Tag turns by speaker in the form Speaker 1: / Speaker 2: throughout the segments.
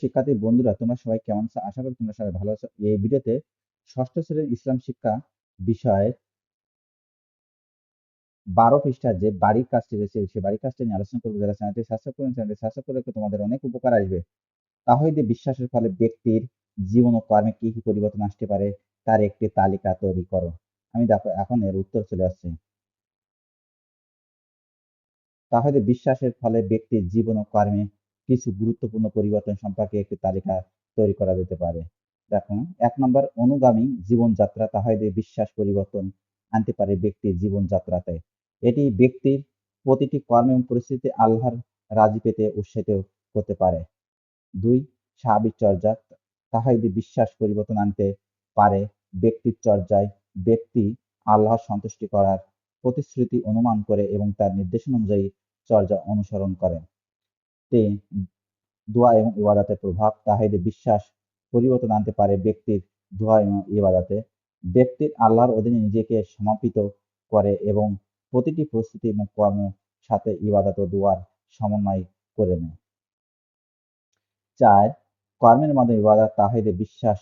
Speaker 1: শিক্ষার্থী বন্ধুরা, তোমরা সবাই কেমন আছো? আশা করি তোমরা সবাই ভালো আছো। এই ভিডিওতে ষষ্ঠ শ্রেণির ইসলাম শিক্ষা বিষয়ে বারো পৃষ্ঠার যে বাড়ির কাজটি রয়েছে সেই বাড়ির কাজটি নিয়ে আলোচনা করব। যারা চ্যানেলটি সাবস্ক্রাইব করেন, চ্যানেলটি সাবস্ক্রাইব করে তোমাদের অনেক উপকার আসবে। তাহলে বিশ্বাসের ফলে ব্যক্তির জীবন ও কর্মে কি কি পরিবর্তন আসতে পারে, তার একটি তালিকা তৈরি করো। আমি দেখো, এখন এর উত্তর চলে আসছে। তাহলে বিশ্বাসের ফলে ব্যক্তির জীবন ও কর্মে কিছু গুরুত্বপূর্ণ পরিবর্তন সম্পর্কে একটি তালিকা তৈরি করা যেতে পারে। দেখুন, এক নম্বর, অনুগামী জীবনযাত্রা। তাহাদের বিশ্বাস পরিবর্তন আনতে পারে ব্যক্তির জীবনযাত্রাতে। এটি ব্যক্তির প্রতিটি কর্ম এবং পরিস্থিতি আল্লাহর রাজি পেতে উৎসাহিত করতে পারে। দুই, স্বাভাবিক চর্যা। তাহাইদের বিশ্বাস পরিবর্তন আনতে পারে ব্যক্তির চর্যায়, ব্যক্তি আল্লাহর সন্তুষ্টি করার প্রতিশ্রুতি অনুমান করে এবং তার নির্দেশনা অনুযায়ী চর্যা অনুসরণ করে। তিন দোয়া এবং ইবাদাতের প্রভাব তাহিদের বিশ্বাস, পরিবর্তন আনতে পারে ব্যক্তির দোয়া এবং ইবাদাতে। ব্যক্তির আল্লাহর অধীনে নিজেকে সমাপিত করে এবং প্রতিটি পরিস্থিতি এবং কর্ম সাথে ইবাদত ও দোয়ার সমন্বয় করে নেয়। চার, কর্মের মাধ্যমে ইবাদত তাহিদের বিশ্বাস,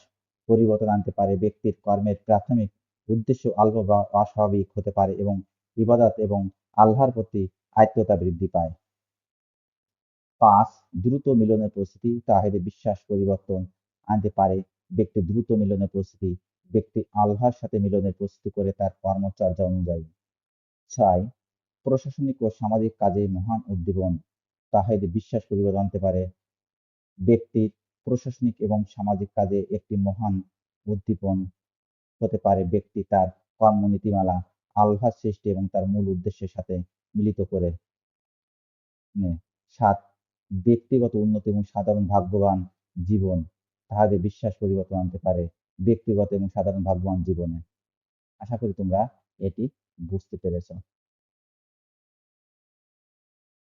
Speaker 1: পরিবর্তন আনতে পারে ব্যক্তির কর্মের প্রাথমিক উদ্দেশ্য অল্প বা অস্বাভাবিক হতে পারে এবং ইবাদত এবং আল্লাহর প্রতি আয়ত্ততা বৃদ্ধি পায়। পাঁচ দ্রুত মিলনের পরিস্থিতি তাহিদের বিশ্বাস পরিবর্তন আনতে পারে। ব্যক্তি দ্রুত মিলনের পরিস্থিতি ব্যক্তি আল্লাহর সাথে মিলনের প্রস্তুতি করে তার কর্মচর্যা অনুযায়ী। ছয়, প্রশাসনিক ও সামাজিক কাজে মহান উদ্দীপন, তাহিদের বিশ্বাস পরিবর্তন আনতে পারে। ব্যক্তির প্রশাসনিক এবং সামাজিক কাজে একটি মহান উদ্দীপন হতে পারে। ব্যক্তি তার কর্মনীতিমালা আল্লাহর সৃষ্টি এবং তার মূল উদ্দেশ্যের সাথে মিলিত করে সাত ব্যক্তিগত উন্নতি এবং সাধারণ ভাগ্যবান জীবন তাহাদের বিশ্বাস পরিবর্তন আনতে পারে ব্যক্তিগত এবং সাধারণ ভাগ্যবান জীবনে। আশা করি তোমরা এটি বুঝতে পেরেছ।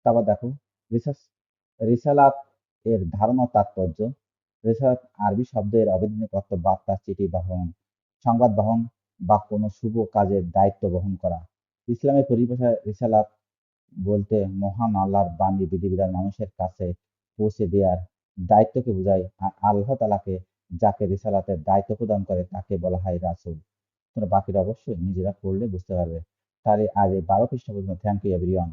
Speaker 1: তারপর দেখো রিসার্চ রিসালাত এর ধারণা তাৎপর্য। রিসালাত আরবি শব্দের অবৈধানিক অর্থ বার্তা, চিঠি, বাহন, সংবাদ বহন বা কোনো শুভ কাজের দায়িত্ব বহন করা। ইসলামের পরিভাষায় রিসালাত বলতে মহান আল্লাহর বাণী বিধিবিধান মানুষের কাছে পৌঁছে দেওয়ার দায়িত্বকে বোঝায়, আর আল্লাহ তালাকে যাকে রিসালাতের দায়িত্ব প্রদান করে তাকে বলা হয় রাসুল। তোমরা বাকিরা অবশ্যই নিজেরা পড়লে বুঝতে পারবে। তাহলে আজ এই বারো পর্যন্ত। Thank you everyone